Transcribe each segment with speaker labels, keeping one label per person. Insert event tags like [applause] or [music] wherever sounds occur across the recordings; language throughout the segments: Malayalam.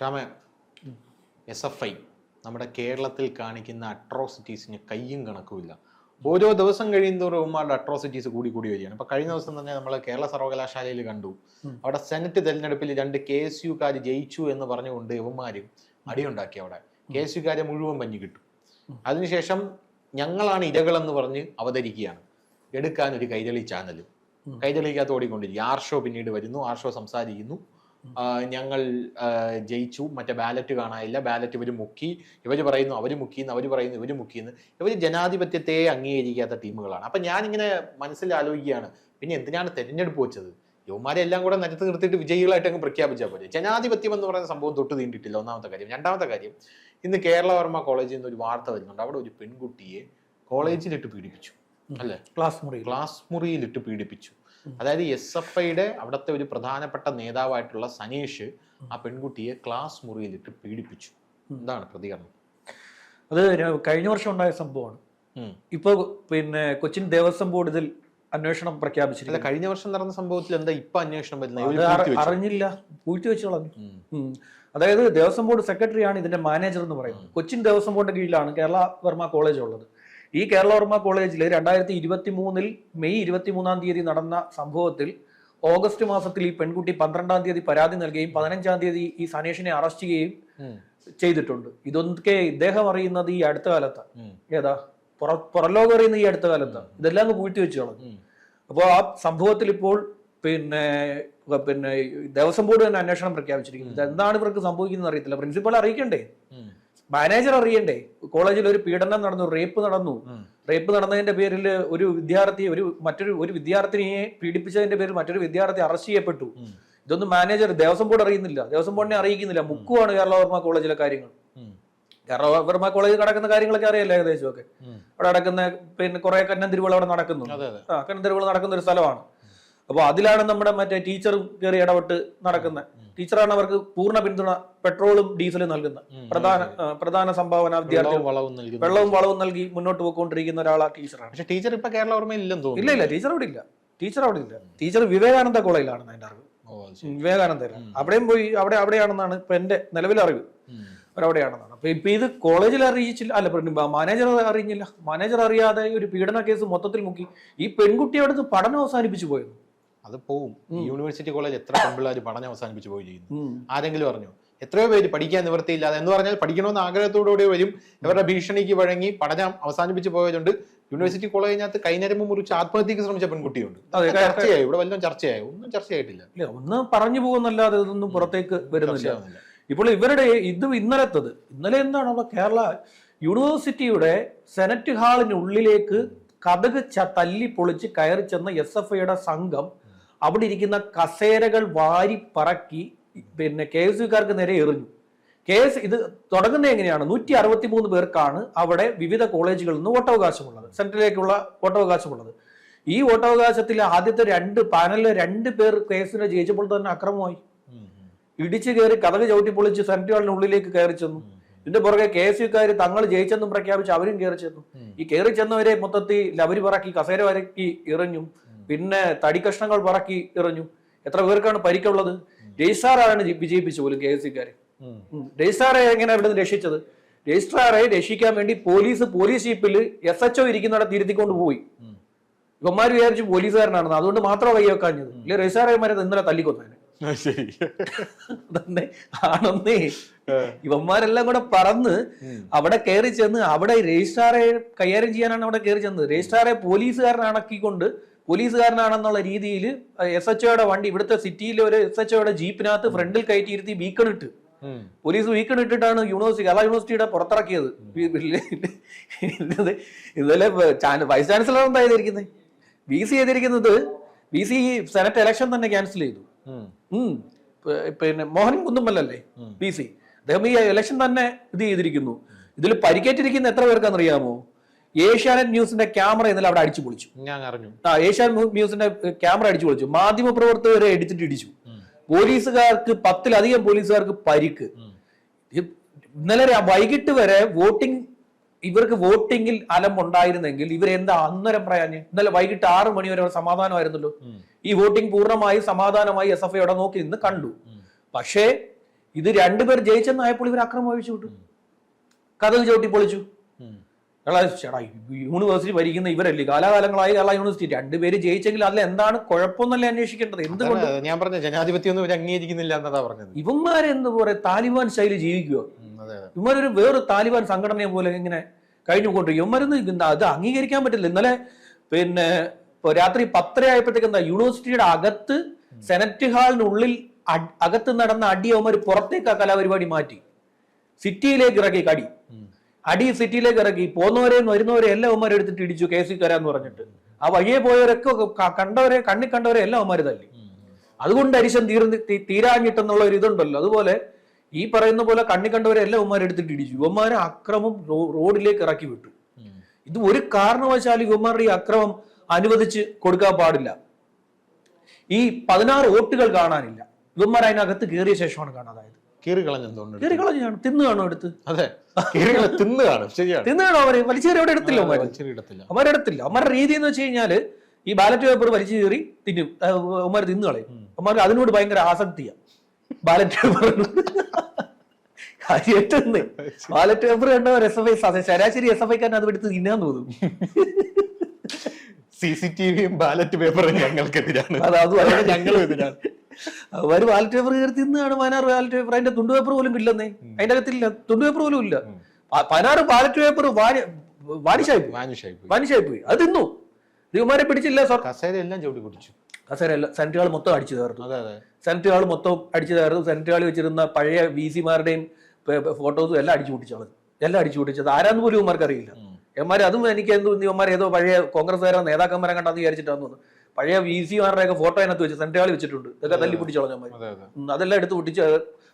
Speaker 1: ക്ഷാമ. എസ് എഫ് ഐ നമ്മുടെ കേരളത്തിൽ കാണിക്കുന്ന അട്രോസിറ്റീസിന് കയ്യും കണക്കുമില്ല. ഓരോ ദിവസം കഴിയുന്നതോറും ഉമ്മാരുടെ അട്രോസിറ്റീസ് കൂടി കൂടി വരികയാണ്. ഇപ്പൊ കഴിഞ്ഞ ദിവസം തന്നെ നമ്മൾ കേരള സർവകലാശാലയിൽ കണ്ടു. അവിടെ സെനറ്റ് തെരഞ്ഞെടുപ്പിൽ രണ്ട് കെ എസ് യുക്കാർ ജയിച്ചു എന്ന് പറഞ്ഞുകൊണ്ട് യവന്മാര് അടിയുണ്ടാക്കി അവിടെ. കെ എസ് യുക്കാരെ മുഴുവൻ പഞ്ഞു കിട്ടും. അതിനുശേഷം ഞങ്ങളാണ് ഇരകളെന്ന് പറഞ്ഞ് അവതരിക്കുകയാണ്. എടുക്കാൻ ഒരു കൈതളി ചാനലും. കൈതളിക്കകത്ത് ഓടിക്കൊണ്ടിരിക്കും ആർഷോ പിന്നീട് വരുന്നു. ആർഷോ സംസാരിക്കുന്നു. ഞങ്ങൾ ജയിച്ചു. മറ്റേ ബാലറ്റ് കാണാനില്ല. ബാലറ്റ് ഇവർ മുക്കി. ഇവർ പറയുന്നു അവർ മുക്കിയെന്ന് അവർ പറയുന്നു ഇവർ മുക്കിയെന്ന് ഇവർ ജനാധിപത്യത്തെ അംഗീകരിക്കാത്ത ടീമുകളാണ്. അപ്പം ഞാനിങ്ങനെ മനസ്സിൽ ആലോചിക്കുകയാണ്. പിന്നെ എന്തിനാണ് തെരഞ്ഞെടുപ്പ് വെച്ചത്? യുവമാരെ എല്ലാം കൂടെ നിരത്ത് നിർത്തിയിട്ട് വിജയികളായിട്ട് അങ്ങ് പ്രഖ്യാപിച്ചാൽ പോലെ ജനാധിപത്യം എന്ന് പറയുന്ന സംഭവം തൊട്ട് തീണ്ടിട്ടില്ല ഒന്നാമത്തെ കാര്യം. രണ്ടാമത്തെ കാര്യം ഇന്ന് കേരളവർമ്മ കോളേജിൽ നിന്ന് ഒരു വാർത്ത വരുന്നുണ്ട്. അവിടെ ഒരു പെൺകുട്ടിയെ കോളേജിലിട്ട് പീഡിപ്പിച്ചു. അല്ലേ?
Speaker 2: ക്ലാസ് മുറി
Speaker 1: ക്ലാസ് മുറിയിലിട്ട് പീഡിപ്പിച്ചു. അതായത് എസ് എഫ് ഐയുടെ അവിടുത്തെ ഒരു പ്രധാനപ്പെട്ട നേതാവായിട്ടുള്ള സനീഷ് ആ പെൺകുട്ടിയെ ക്ലാസ് മുറിയിലിട്ട് പീഡിപ്പിച്ചു. എന്താണ് പ്രതികരണം.
Speaker 2: അത് കഴിഞ്ഞ വർഷം ഉണ്ടായ സംഭവമാണ്. ഇപ്പൊ പിന്നെ കൊച്ചിൻ ദേവസ്വം ബോർഡ് ഇതിൽ അന്വേഷണം പ്രഖ്യാപിച്ചിട്ടില്ല
Speaker 1: കഴിഞ്ഞ വർഷം നടന്ന സംഭവത്തിൽ എന്താ ഇപ്പൊ അന്വേഷണം വരുന്നത്?
Speaker 2: അറിഞ്ഞില്ല. പൂഴ്ത്തി വെച്ച് കളഞ്ഞു. അതായത് ദേവസ്വം ബോർഡ് സെക്രട്ടറിയാണ് ഇതിന്റെ മാനേജർ എന്ന് പറയുന്നത്. കൊച്ചിൻ ദേവസ്വം ബോർഡിന്റെ കീഴിലാണ് കേരള വർമ്മ കോളേജ് ഉള്ളത്. ഈ കേരളവർമ്മ കോളേജിൽ രണ്ടായിരത്തി ഇരുപത്തി മൂന്നിൽ മെയ് ഇരുപത്തി മൂന്നാം തീയതി നടന്ന സംഭവത്തിൽ ഓഗസ്റ്റ് മാസത്തിൽ ഈ പെൺകുട്ടി പന്ത്രണ്ടാം തീയതി പരാതി നൽകുകയും പതിനഞ്ചാം തീയതി ഈ സനേഷിനെ അറസ്റ്റ് ചെയ്യുകയും ചെയ്തിട്ടുണ്ട്. ഇതൊക്കെ ഇദ്ദേഹം അറിയുന്നത് ഈ അടുത്ത കാലത്താണ് ഏതാ? പുറ പുറലോകം അറിയുന്ന ഈ അടുത്ത കാലത്താണ് ഇതെല്ലാം അങ്ങ് പൂഴ്ത്തി വെച്ചു കളഞ്ഞു. അപ്പോൾ ആ സംഭവത്തിൽ ഇപ്പോൾ പിന്നെ പിന്നെ ദേവസ്വം ബോർഡ് തന്നെ അന്വേഷണം പ്രഖ്യാപിച്ചിരിക്കുന്നത് ഇത് എന്താണ് ഇവർക്ക് സംഭവിക്കുന്നത് അറിയത്തില്ല. പ്രിൻസിപ്പൾ അറിയിക്കണ്ടേ. മാനേജർ അറിയണ്ടേ? കോളേജിൽ ഒരു പീഡനം നടന്നു റേപ്പ് നടന്നു. റേപ്പ് നടന്നതിന്റെ പേരിൽ ഒരു വിദ്യാർത്ഥി ഒരു മറ്റൊരു ഒരു വിദ്യാർത്ഥിനിയെ പീഡിപ്പിച്ചതിന്റെ പേരിൽ മറ്റൊരു വിദ്യാർത്ഥി അറസ്റ്റ് ചെയ്യപ്പെട്ടു. ഇതൊന്നും മാനേജർ ദേവസ്വം ബോർഡ് അറിയുന്നില്ല. ദേവസ്വം ബോർഡിനെ അറിയിക്കുന്നില്ല. മുക്കുവാണ് കേരളവർമ്മ കോളേജിലെ കാര്യങ്ങൾ.
Speaker 1: കേരള
Speaker 2: കേരളവർമ്മ കോളേജിൽ നടക്കുന്ന കാര്യങ്ങളൊക്കെ അറിയാലോ ഏകദേശമൊക്കെ? അവിടെ നടക്കുന്ന പിന്നെ കുറെ കന്നം തിരുവുകൾ അവിടെ നടക്കുന്നു. ആ കന്നം തിരുവുകൾ നടക്കുന്ന ഒരു സ്ഥലമാണ്. അപ്പോൾ അതിലാണ് നമ്മുടെ മറ്റേ ടീച്ചറും കയറി ഇടപെട്ട് നടക്കുന്നത് ടീച്ചറാണ് അവർക്ക് പൂർണ പിന്തുണ പെട്രോളും ഡീസലും നൽകുന്നത് പ്രധാന പ്രധാന സംഭാവന വിദ്യാർത്ഥി
Speaker 1: വെള്ളവും വളവും നൽകുന്നു.
Speaker 2: നൽകി മുന്നോട്ട് പോയിക്കൊണ്ടിരിക്കുന്ന ഒരാളാണ് ടീച്ചറാണ്
Speaker 1: പക്ഷെ ടീച്ചർ ഇപ്പൊ കേരള ഓർമ്മയിൽ ഇല്ലെന്ന്
Speaker 2: ഇല്ല
Speaker 1: തോന്നുന്നു.
Speaker 2: ഇല്ല ടീച്ചർ അവിടെ ഇല്ല. ടീച്ചർ അവിടെ ഇല്ല. ടീച്ചർ വിവേകാനന്ദ കോളേജിലാണ് എന്റെ അറിവ്. വിവേകാനന്ദയിലാണ് അവിടെയും പോയി അവിടെ അവിടെയാണെന്നാണ് ഇപ്പൊ എന്റെ നിലവിലെ അറിവ്. അവരവിടെയാണെന്നാണ് അപ്പൊ ഇപ്പൊ ഇത് കോളേജിൽ അറിയിച്ചില്ല അല്ല മാനേജർ അറിഞ്ഞില്ല. മാനേജർ അറിയാതെ ഒരു പീഡന കേസ് മൊത്തത്തിൽ മുക്കി. ഈ പെൺകുട്ടി അവിടുന്ന് പഠനം അവസാനിപ്പിച്ചു പോയത്
Speaker 1: അത് പോവും. യൂണിവേഴ്സിറ്റി കോളേജ് എത്ര പെൺപിള്ളേർ പഠനം അവസാനിപ്പിച്ച് പോയി ചെയ്യുന്നു. ആരെങ്കിലും പറഞ്ഞു എത്രയോ പേര് പഠിക്കാൻ നിവൃത്തിയില്ലാതെ എന്ന് പറഞ്ഞാൽ പഠിക്കണമെന്ന് ആഗ്രഹത്തോടുകൂടി വരും. ഇവരുടെ ഭീഷണിക്ക് വഴങ്ങി പഠനം അവസാനിപ്പിച്ച് പോയതുകൊണ്ട് യൂണിവേഴ്സിറ്റി കോളേജിനകത്ത് കൈനരമ്പ് മുറിച്ച് ആത്മഹത്യക്ക് ശ്രമിച്ച പെൺകുട്ടിയുണ്ട്. ചർച്ചയായി. ഇവിടെ വല്ലതും ചർച്ചയായി? ഒന്നും ചർച്ചയായിട്ടില്ല.
Speaker 2: ഇല്ല ഒന്ന് പറഞ്ഞു പോകുന്നല്ലാതെ ഇതൊന്നും പുറത്തേക്ക് വരുന്നില്ല. ഇപ്പോൾ ഇവരുടെ ഇത് ഇന്നലത്തത്. ഇന്നലെ എന്താണ് കേരള യൂണിവേഴ്സിറ്റിയുടെ സെനറ്റ് ഹാളിനുള്ളിലേക്ക് കഥക് ച തല്ലി പൊളിച്ച് കയറി ചെന്ന എസ് എഫ് ഐയുടെ സംഘം അവിടെ ഇരിക്കുന്ന കസേരകൾ വാരി പറക്കി പിന്നെ കെ എസ് യുക്കാർക്ക് നേരെ എറിഞ്ഞു. കേസ് ഇത് തുടങ്ങുന്നത് എങ്ങനെയാണ്? നൂറ്റി അറുപത്തി മൂന്ന് പേർക്കാണ് അവിടെ വിവിധ കോളേജുകളിൽ നിന്ന് വോട്ടവകാശമുള്ളത്. സെൻട്രലിലേക്കുള്ള വോട്ടവകാശമുള്ളത്. ഈ വോട്ടവകാശത്തിൽ ആദ്യത്തെ രണ്ട് പാനലിലെ രണ്ട് പേർ കേസിനെ ജയിച്ചപ്പോൾ തന്നെ അക്രമമായി. ഇടിച്ചു കയറി കഥകൾ ചവിട്ടി പൊളിച്ച് ഹാളിന് ഉള്ളിലേക്ക് കയറി ചെന്നു. ഇതിന്റെ പുറകെ കെ എസ് യുക്കാർ തങ്ങൾ ജയിച്ചെന്നും പ്രഖ്യാപിച്ച് അവരും കയറി ചെന്നു. ഈ കയറി ചെന്നവരെ മൊത്തത്തിൽ ലവരി പറക്കി കസേര വരക്കി എറിഞ്ഞു. പിന്നെ തടിക്കഷ്ണങ്ങൾ പറക്കി എറിഞ്ഞു. എത്ര പേർക്കാണ് പരിക്കുള്ളത്? രജിസ്ട്രാറാണ് വിജയിപ്പിച്ചു പോലും കെ എസ്
Speaker 1: സിക്കാരെ.
Speaker 2: രജിസ്ട്രാറെ എങ്ങനെ അവിടെ നിന്ന് രക്ഷിച്ചത്? രജിസ്ട്രാറെ രക്ഷിക്കാൻ വേണ്ടി പോലീസ് പോലീസ് ജീപ്പിൽ എസ് എച്ച് ഒ ഇരിക്കുന്നിടത്ത് ഇരുത്തിക്കൊണ്ട് പോയി. ഇവന്മാർ വിചാരിച്ചു പോലീസുകാരനാണെന്ന്. അതുകൊണ്ട് മാത്രം കൈ വെക്കാഞ്ഞത്. ഇല്ല രജിസ്ട്രാറേമാരെ ഇന്നലെ
Speaker 1: ശരി.
Speaker 2: തന്നെ ആണെന്നേ. ഇവന്മാരെല്ലാം കൂടെ പറന്ന് അവിടെ കയറി ചെന്ന് അവിടെ രജിസ്ട്രാറെ കൈകാര്യം ചെയ്യാനാണ് അവിടെ കയറി ചെന്നത്. രജിസ്ട്രാറെ പോലീസുകാരനാണക്കിക്കൊണ്ട് പോലീസുകാരനാണെന്നുള്ള രീതിയിൽ എസ് എച്ച് ഒയുടെ വണ്ടി ഇവിടുത്തെ സിറ്റിയിലെ ഒരു എസ് എച്ച് ഒയുടെ ജീപ്പിനകത്ത് ഫ്രണ്ടിൽ കയറ്റിയിരുത്തി ബീക്കൺ ഇട്ട്. പോലീസ് വീക്കൺ ഇട്ടിട്ടാണ് യൂണിവേഴ്സിറ്റി കേരള യൂണിവേഴ്സിറ്റിയുടെ പുറത്തിറക്കിയത്. ഇതുപോലെ വൈസ് ചാൻസലർ എന്താ ചെയ്തിരിക്കുന്നത് ബി സി ചെയ്തിരിക്കുന്നത് ബി സി സെനറ്റ് ഇലക്ഷൻ തന്നെ ക്യാൻസൽ ചെയ്തു. പിന്നെ മോഹൻ കുന്നുമല്ലല്ലേ ബി സി അദ്ദേഹം ഈ ഇലക്ഷൻ തന്നെ ഇത് ചെയ്തിരിക്കുന്നു. ഇതിൽ പരിക്കേറ്റിരിക്കുന്ന എത്ര പേർക്കാണെന്നറിയാമോ? ഏഷ്യാനെറ്റ് ന്യൂസിന്റെ ക്യാമറ ഇന്നലെ അവിടെ അടിച്ചു പൊളിച്ചു.
Speaker 1: ഞാൻ അറിഞ്ഞു.
Speaker 2: ആ ഏഷ്യാനെറ്റ് ന്യൂസിന്റെ ക്യാമറ അടിച്ചു പൊളിച്ചു. മാധ്യമ പ്രവർത്തകരെ എടുത്തിട്ട് ഇടിച്ചു. പോലീസുകാർക്ക് പത്തിലധികം പോലീസുകാർക്ക് പരിക്ക്. ഇന്നലെ വൈകിട്ട് വരെ വോട്ടിംഗ് ഇവർക്ക് വോട്ടിംഗിൽ അലമ്പുണ്ടായിരുന്നെങ്കിൽ ഇവരെന്താ അന്നേരം പറയാഞ്ഞ്? ഇന്നലെ വൈകിട്ട് ആറ് മണി വരെ സമാധാനമായിരുന്നല്ലോ. ഈ വോട്ടിംഗ് പൂർണമായി സമാധാനമായി എസ് എഫ് ഐ അവിടെ നോക്കി നിന്ന് കണ്ടു. പക്ഷേ ഇത് രണ്ടുപേർ ജയിച്ചെന്നായപ്പോൾ ഇവർ അക്രമം ഒഴിച്ചു വിട്ടു. കഥകൾ ചവിട്ടി പൊളിച്ചു. കേരള ചേട്ടാ യൂണിവേഴ്സിറ്റി ഭരിക്കുന്ന ഇവരല്ലേ? കാലാകാലങ്ങളായി കേരള യൂണിവേഴ്സിറ്റി രണ്ടുപേര് ജയിച്ചെങ്കിൽ അതിൽ എന്താണ് കുഴപ്പമെന്നല്ലേ അന്വേഷിക്കേണ്ടത്? എന്തുകൊണ്ട്?
Speaker 1: ഞാൻ പറഞ്ഞ ജനാധിപത്യം ഒന്നും അംഗീകരിക്കുന്നില്ല എന്നതാ പറഞ്ഞത്.
Speaker 2: ഇവന്മാരെന്ത് പോലെ താലിബാൻ ശൈലി ജീവിക്കുക. ഇവന്മാരൊരു വേറെ താലിബാൻ സംഘടനയെ പോലെ ഇങ്ങനെ കഴിഞ്ഞു കൊണ്ട് ഇവന്മാരൊന്നും അത് അംഗീകരിക്കാൻ പറ്റില്ല. ഇന്നലെ പിന്നെ രാത്രി പത്തര ആയപ്പോഴത്തേക്ക് എന്താ യൂണിവേഴ്സിറ്റിയുടെ അകത്ത് സെനറ്റ് ഹാളിനുള്ളിൽ അകത്ത് നടന്ന അടി അവന്മാർ പുറത്തേക്ക് ആ കലാപരിപാടി മാറ്റി. സിറ്റിയിലേക്ക് ഇറക്കി കടി. അടി സിറ്റിയിലേക്ക് ഇറക്കി. പോകുന്നവരെയും വരുന്നവരെ എല്ലാം ഉമ്മാരെ എടുത്തിട്ട് ഇടിച്ചു കെ സി കരാന്ന് പറഞ്ഞിട്ട്. ആ വഴിയെ പോയവരൊക്കെ കണ്ടവരെ കണ്ണി കണ്ടവരെ എല്ലാം ഉമ്മാര് തല്ലി. അതുകൊണ്ട് അരിശം തീർന്ന് തീരാഞ്ഞിട്ടെന്നുള്ള ഒരു ഇതുണ്ടല്ലോ. അതുപോലെ ഈ പറയുന്ന പോലെ കണ്ണി കണ്ടവരെ എല്ലാം ഉമ്മാരെ എടുത്തിട്ട് ഇടിച്ചു. ഇവന്മാരെ അക്രമം റോഡിലേക്ക് ഇറക്കി വിട്ടു. ഇത് ഒരു കാരണവശാലും ഇവന്മാരുടെ ഈ അക്രമം അനുവദിച്ച് കൊടുക്കാൻ പാടില്ല. ഈ പതിനാറ് വോട്ടുകൾ കാണാനില്ല. ഇവന്മാർ അതിനകത്ത് കയറിയ ശേഷമാണ് കാണാതായത്.
Speaker 1: കീറി
Speaker 2: എടുത്ത്.
Speaker 1: അതെ. കീറി ശരിയാണ്.
Speaker 2: അവർ അവിടെ എടുത്തില്ല അവരെടുത്തില്ല അവന്മാരുടെ രീതി എന്ന് വെച്ച് കഴിഞ്ഞാൽ ഈ ബാലറ്റ് പേപ്പർ വലിച്ചു കയറി തിന്നും. അവന്മാർ തിന്നു കളയും.
Speaker 1: ഉം.
Speaker 2: അതിനോട് ഭയങ്കര ആസക്തിയാ ബാലറ്റ് പേപ്പർ. കാര്യമായിട്ടൊന്ന്. ബാലറ്റ് പേപ്പർ കണ്ടവർ എസ് എഫ് ഐ ശരാശരി എസ് എഫ് ഐക്കാരൻ അത് എടുത്ത് തിന്നാൻ തോന്നും.
Speaker 1: സി സി ടി വിയും ബാലറ്റ് പേപ്പറും ഞങ്ങൾക്കെതിരാണ്.
Speaker 2: അത് അതും
Speaker 1: അതുകൊണ്ട് ഞങ്ങളും എതിരാണ്
Speaker 2: അവർ ബാലറ്റ് പേപ്പർ കയറി തിന്നാണ് പതിനാറ് ബാലറ്റ് പേപ്പർ അതിന്റെ തുണ്ടു പേപ്പർ പോലും ഇല്ലെന്നേ അതിന്റെ അകത്തില്ല തുണ്ടു പേപ്പർ പോലും ഇല്ല. പതിനാറ് ബാലറ്റ് പേപ്പർ വാനിഷായി
Speaker 1: വാനിഷായി പോയി.
Speaker 2: അത് തിന്നു. ദിവമാരെ പിടിച്ചില്ല സർ.
Speaker 1: കസേര എല്ലാം ചവിട്ടി കസേര
Speaker 2: എല്ലാം സെനറ്റുകൾ മൊത്തം അടിച്ചു തകർത്തു സെനറ്റുകൾ മൊത്തം അടിച്ചു തകർത്തു സെനറ്റുകൾ വെച്ചിരുന്ന പഴയ വി സിമാരുടെയും ഫോട്ടോസും എല്ലാം അടിച്ചു പൊട്ടിച്ചത് എല്ലാം അടിച്ചു പൊട്ടിച്ചത്. ആരാന്ന് പോലും ഇവന്മാർക്ക് അറിയില്ല. എമാർ അതും എനിക്ക് എന്തോ ഇവന്മാർ ഏതോ പഴയ കോൺഗ്രസ്സുകാരോ നേതാക്കന്മാരെ കണ്ടാന്ന് വിചാരിച്ചിട്ടാന്ന് തോന്നുന്നു. പഴയ വി സിമാരുടെ ഒക്കെ ഫോട്ടോ അതിനകത്ത് വെച്ച് സെന്റാളി വെച്ചിട്ടുണ്ട്. ഇതൊക്കെ തല്ലി പൊട്ടിച്ചോളാം ഞാൻ
Speaker 1: അതെ അതെ.
Speaker 2: അതെല്ലാം എടുത്ത് പൊട്ടിച്ച്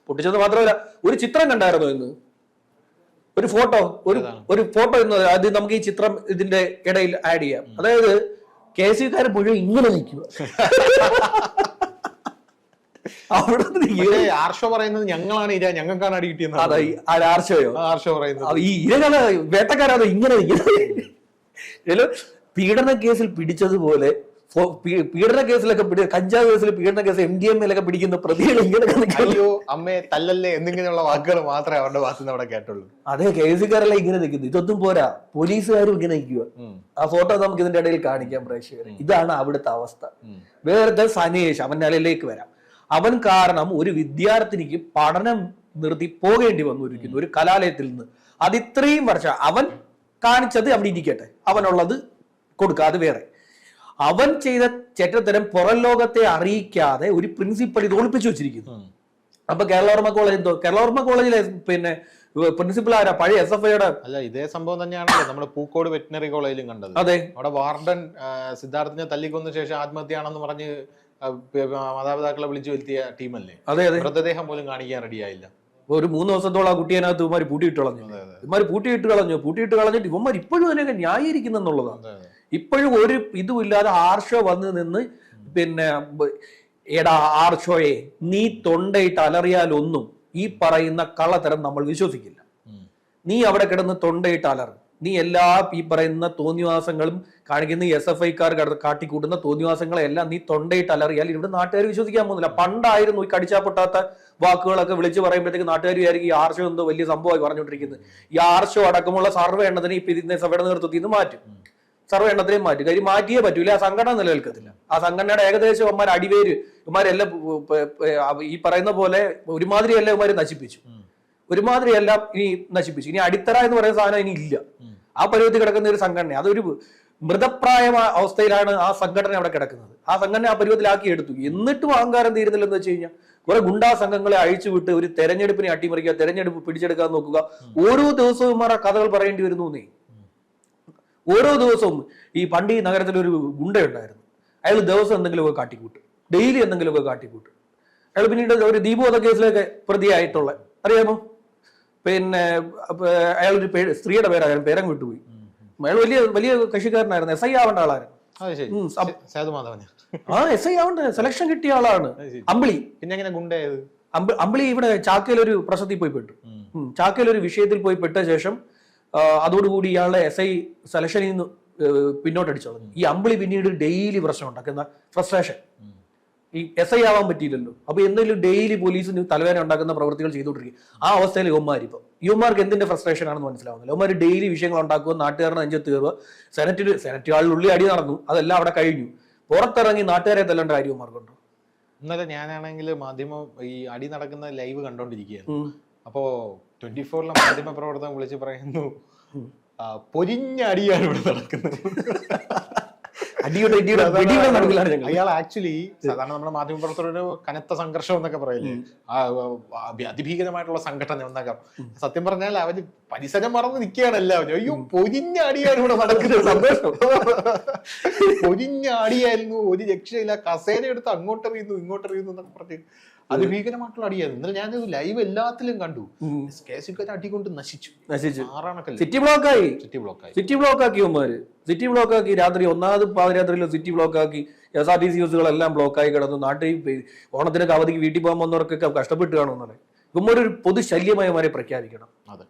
Speaker 2: പൊട്ടിച്ചത് മാത്രമല്ല ഒരു ചിത്രം കണ്ടായിരുന്നു ഇന്ന്? ഒരു ഫോട്ടോ ഒരു ഒരു ഫോട്ടോ ഇന്ന് അത് നമുക്ക് ഈ ചിത്രം ഇതിന്റെ ഇടയിൽ ആഡ് ചെയ്യാം. അതായത് കെ സി കാരൻ മുഴുവൻ ഇങ്ങനെ നിൽക്കുക. [laughs] അവിടെ
Speaker 1: ആർഷോ പറയുന്നത് ഞങ്ങളാണ് ഇര ഞങ്ങൾക്കാണ് അടി
Speaker 2: ഈ
Speaker 1: ആർഷോ പറയുന്നത്.
Speaker 2: ഈ ഇരകൾ വേട്ടക്കാരാണ് ഇങ്ങനെ നിൽക്കുന്നത്. [laughs] പീഡന കേസിൽ പിടിച്ചതുപോലെ പീഡന കേസിലൊക്കെ കഞ്ചാവ് കേസിൽ പീഡന കേസ് എം ഡി എം എല്ലൊക്കെ പിടിക്കുന്ന പ്രതികൾ ഇങ്ങനെ
Speaker 1: അയ്യോ അമ്മയെ തല്ലല്ലേ എന്നിങ്ങനെയുള്ള വാക്കുകൾ മാത്രമേ അവരുടെ ഭാഗത്ത് അവിടെ കേട്ടുള്ളൂ.
Speaker 2: അതെ കേസുകാരെല്ലാം ഇങ്ങനെ നിൽക്കുന്നു. ഇതൊന്നും പോരാ. പോലീസുകാരും ഇങ്ങനെ നിൽക്കുക ആ ഫോട്ടോ നമുക്ക് ഇതിന്റെ ഇടയിൽ കാണിക്കാം പ്രേക്ഷകരെ. ഇതാണ് അവിടുത്തെ അവസ്ഥ. വേറെ സനേഷ് അവൻ നിലയിലേക്ക് വരാം. അവൻ കാരണം ഒരു വിദ്യാർത്ഥിനിക്ക് പഠനം നിർത്തി പോകേണ്ടി വന്നിരിക്കുന്നു ഒരു കലാലയത്തിൽ നിന്ന്. അത് ഇത്രയും വർഷം അവൻ കാണിച്ചത് അവിടെ ഇരിക്കട്ടെ. അവനുള്ളത് കൊടുക്കാതെ അത് വേറെ. അവൻ ചെയ്ത ചെറ്റത്തരം പുറം ലോകത്തെ അറിയിക്കാതെ ഒരു പ്രിൻസിപ്പൽ ഇത് ഒളിപ്പിച്ചു വെച്ചിരിക്കുന്നു. അപ്പൊ കേരളവർമ്മ കോളേജ് എന്തോ? കേരളവർമ്മ കോളേജിലെ പിന്നെ പ്രിൻസിപ്പൽ ആരാ? പഴയ എസ് എഫ് ഐയുടെ
Speaker 1: അല്ല ഇതേ സംഭവം തന്നെയാണല്ലോ. നമ്മുടെ പൂക്കോട് വെറ്റിനറി കോളേജിലും കണ്ടത്.
Speaker 2: അതെ.
Speaker 1: അവിടെ വാർഡൻ സിദ്ധാർത്ഥിനെ തല്ലിക്കൊന്ന ശേഷം ആത്മഹത്യയാണെന്ന് പറഞ്ഞ് മാതാപിതാക്കളെ വിളിച്ചു വരുത്തിയ ടീമല്ലേ?
Speaker 2: അതെ അതെ.
Speaker 1: മൃതദേഹം പോലും കാണിക്കാൻ റെഡിയായില്ല
Speaker 2: ഒരു മൂന്ന് ദിവസത്തോളം ആ കുട്ടിയതിനകത്ത് ഇവന്മാർ പൂട്ടിയിട്ട് കളഞ്ഞു. ഇവന്മാർ പൂട്ടിയിട്ട് കളഞ്ഞു. പൂട്ടിയിട്ട് കളഞ്ഞിട്ട് ഇവന്മാർ ഇപ്പോഴും അതിനൊക്കെ ന്യായീകരിക്കുന്നെന്നുള്ളതാണ്
Speaker 1: അതെ.
Speaker 2: ഇപ്പോഴും ഒരു ഇതുമില്ലാതെ ആർഷോ വന്ന് നിന്ന് പിന്നെ എടാ ആർഷോയെ നീ തൊണ്ടയിട്ട് അലറിയാലൊന്നും ഈ പറയുന്ന കള്ളത്തരം നമ്മൾ വിശ്വസിക്കില്ല. നീ അവിടെ കിടന്ന് തൊണ്ടയിട്ട് അലറും. നീ എല്ലാ ഈ പറയുന്ന തോന്നിവാസങ്ങളും കാണിക്കുന്ന എസ് എഫ് ഐക്കാർ കാട്ടിക്കൂട്ടുന്ന തോന്നിവാസങ്ങളെല്ലാം നീ തൊണ്ടയിട്ട് അലറിയാൽ ഇവിടെ നാട്ടുകാർ വിശ്വസിക്കാൻ പോകുന്നില്ല. പണ്ടായിരുന്നു ഈ കടിച്ചാ പൊട്ടാത്ത വാക്കുകളൊക്കെ വിളിച്ചു പറയുമ്പോഴത്തേക്ക് നാട്ടുകാർ വിചാരിക്കും ഈ ആർഷോ എന്തോ വലിയ സംഭവമായി പറഞ്ഞുകൊണ്ടിരിക്കുന്നത്. ഈ ആർഷോ അടക്കമുള്ള സർവ എണ്ണത്തിന് ഇപ്പൊ ഇതിന്റെ സഭയുടെ നേതൃത്വത്തിൽ നിന്ന് മാറ്റും. സർവ എണ്ണത്തിനെയും മാറ്റി. കാര്യം മാറ്റിയേ പറ്റൂല. ആ സംഘടന നിലനിൽക്കത്തില്ല. ആ സംഘടനയുടെ ഏകദേശം ഇവന്മാർ അടിവേര് ഇവന്മാരെല്ലാം ഈ പറയുന്ന പോലെ ഒരുമാതിരി എല്ലാം ഇവന്മാർ നശിപ്പിച്ചു. ഒരുമാതിരി എല്ലാം ഇനി നശിപ്പിച്ചു. ഇനി അടിത്തറ എന്ന് പറയുന്ന സാധനം ഇനി ഇല്ല. ആ പരുവത്തിൽ കിടക്കുന്ന ഒരു സംഘടന. അതൊരു മൃതപ്രായ അവസ്ഥയിലാണ് ആ സംഘടന അവിടെ കിടക്കുന്നത്. ആ സംഘടന ആ പരുവത്തിലാക്കി എടുത്തു. എന്നിട്ടും അഹങ്കാരം തീരുന്നില്ലെന്ന് വെച്ച് കഴിഞ്ഞാൽ കുറെ ഗുണ്ടാ സംഘങ്ങളെ അഴിച്ചുവിട്ട് ഒരു തെരഞ്ഞെടുപ്പിനെ അട്ടിമറിക്കുക തെരഞ്ഞെടുപ്പ് പിടിച്ചെടുക്കാൻ നോക്കുക. ഓരോ ദിവസവും ഇവന്മാർ ആ കഥകൾ പറയേണ്ടി വരുന്നു എന്നേ. ഓരോ ദിവസവും ഈ പണ്ട് ഈ നഗരത്തിൽ ഒരു ഗുണ്ടയുണ്ടായിരുന്നു. അയാൾ ദിവസം എന്തെങ്കിലുമൊക്കെ കാട്ടിക്കൂട്ടും. ഡെയിലി എന്തെങ്കിലുമൊക്കെ കാട്ടിക്കൂട്ടും. അയാൾ പിന്നീട് ഒരു ദീപോധ കേസിലൊക്കെ പ്രതിയായിട്ടുള്ള അറിയാമോ? പിന്നെ അയാളൊരു പേര് സ്ത്രീയുടെ പേരായിരുന്നു പേരം വിട്ടുപോയി. അയാൾ വലിയ വലിയ കൃഷിക്കാരനായിരുന്നു എസ് ഐ ആവേണ്ട ആളായിരുന്നു. ആ എസ് ഐ ആവേണ്ട. സെലക്ഷൻ കിട്ടിയ ആളാണ്. അമ്പിളി.
Speaker 1: പിന്നെ എങ്ങനെ ഗുണ്ടായത്
Speaker 2: അമ്പിളി ഇവിടെ ചാക്കയിൽ ഒരു പ്രശ്നത്തിൽ പോയി പെട്ടു. ഒരു വിഷയത്തിൽ പോയി പെട്ട ശേഷം അതോടുകൂടി ഇയാളെ എസ് ഐ സെലക്ഷനിൽ നിന്ന് പിന്നോട്ടടിച്ചോളും. ഈ അമ്പിളി പിന്നീട് ഡെയിലി പ്രശ്നം ഉണ്ടാക്കുന്ന ഫ്രസ്ട്രേഷൻ ഈ എസ് ഐ ആവാൻ പറ്റിയില്ലല്ലോ. അപ്പൊ എന്തെങ്കിലും ഡെയിലി പോലീസിന് തലവേദന ഉണ്ടാക്കുന്ന പ്രവൃത്തികൾ ചെയ്തുകൊണ്ടിരിക്കും. ആ അവസ്ഥയിൽ യുവമാർ ഇപ്പൊ. യുവമാർക്ക് എന്തിന്റെ ഫ്രസ്ട്രേഷൻ ആണെന്ന് മനസ്സിലാവുന്നില്ല. യുവമാർ ഡെയിലി വിഷയങ്ങൾ ഉണ്ടാക്കുക നാട്ടുകാരുടെ നെഞ്ചത്ത് തീർവ് സെനറ്റിൽ സെനറ്റ് ഉള്ളി അടി നടന്നു അതെല്ലാം അവിടെ കഴിഞ്ഞു. പുറത്തിറങ്ങി നാട്ടുകാരെ തല്ലേണ്ട കാര്യം യുവന്മാർക്കുണ്ടോ?
Speaker 1: ഇന്നലെ ഞാനാണെങ്കിൽ മാധ്യമം ഈ അടി നടക്കുന്ന ലൈവ് കണ്ടോണ്ടിരിക്കുകയാണ് അപ്പോ ട്വന്റി ഫോറിലെ മാധ്യമ പ്രവർത്തകൻ വിളിച്ച് പറയുന്നു പൊരിഞ്ഞ അടിയാണ് ഇവിടെ നടക്കുന്നത്. അയാൾ ആക്ച്വലി സാധാരണ നമ്മുടെ മാധ്യമ പ്രവർത്തകർ ഒരു കനത്ത സംഘർഷം എന്നൊക്കെ പറയില്ലേ? അതിഭീകരമായിട്ടുള്ള സംഘടന എന്നൊക്കെ സത്യം പറഞ്ഞാൽ അവർ പരിസരം മറന്ന് നിൽക്കുകയാണ് എല്ലാവരും. അയ്യോ പൊരിഞ്ഞ അടിയാണ് ഇവിടെ നടക്കുന്നത്. സന്തോഷം. പൊരിഞ്ഞ അടിയായിരുന്നു ഒരു രക്ഷയില്ല. കസേര എടുത്ത് അങ്ങോട്ട് എറിയുന്നു ഇങ്ങോട്ട് എറിയുന്നു എന്നൊക്കെ പറഞ്ഞ് അതിഭീകരമായിട്ടുള്ള അടിയായിരുന്നു. ഇന്നലെ ഞാൻ ലൈവ് എല്ലാത്തിലും കണ്ടു.
Speaker 2: ഉം.
Speaker 1: കെ അടികൊണ്ട് നശിച്ചു.
Speaker 2: നശിച്ചു. സിറ്റി ബ്ലോക്കായി
Speaker 1: സിറ്റി ബ്ലോക്കായി
Speaker 2: സിറ്റി ബ്ലോക്ക് ആക്കി ഇവന്മാര്. സിറ്റി ബ്ലോക്ക് ആക്കി രാത്രി ഒന്നാമത് പാതിരാത്രിയിൽ സിറ്റി ബ്ലോക്ക് ആക്കി. എസ് ആർ ടി സി ബസ്സുകളെല്ലാം ബ്ലോക്കായി കിടന്നു. നാട്ടിൽ ഓണത്തിനൊക്കെ അവധിക്ക് വീട്ടിൽ പോകാൻ വന്നവർക്കൊക്കെ കഷ്ടപ്പെട്ട് കാണുമെന്നാണ് ഇവന്മാർ ഒരു പൊതു ശല്യമായി മാറി പ്രഖ്യാപിക്കണം.
Speaker 1: അതെ.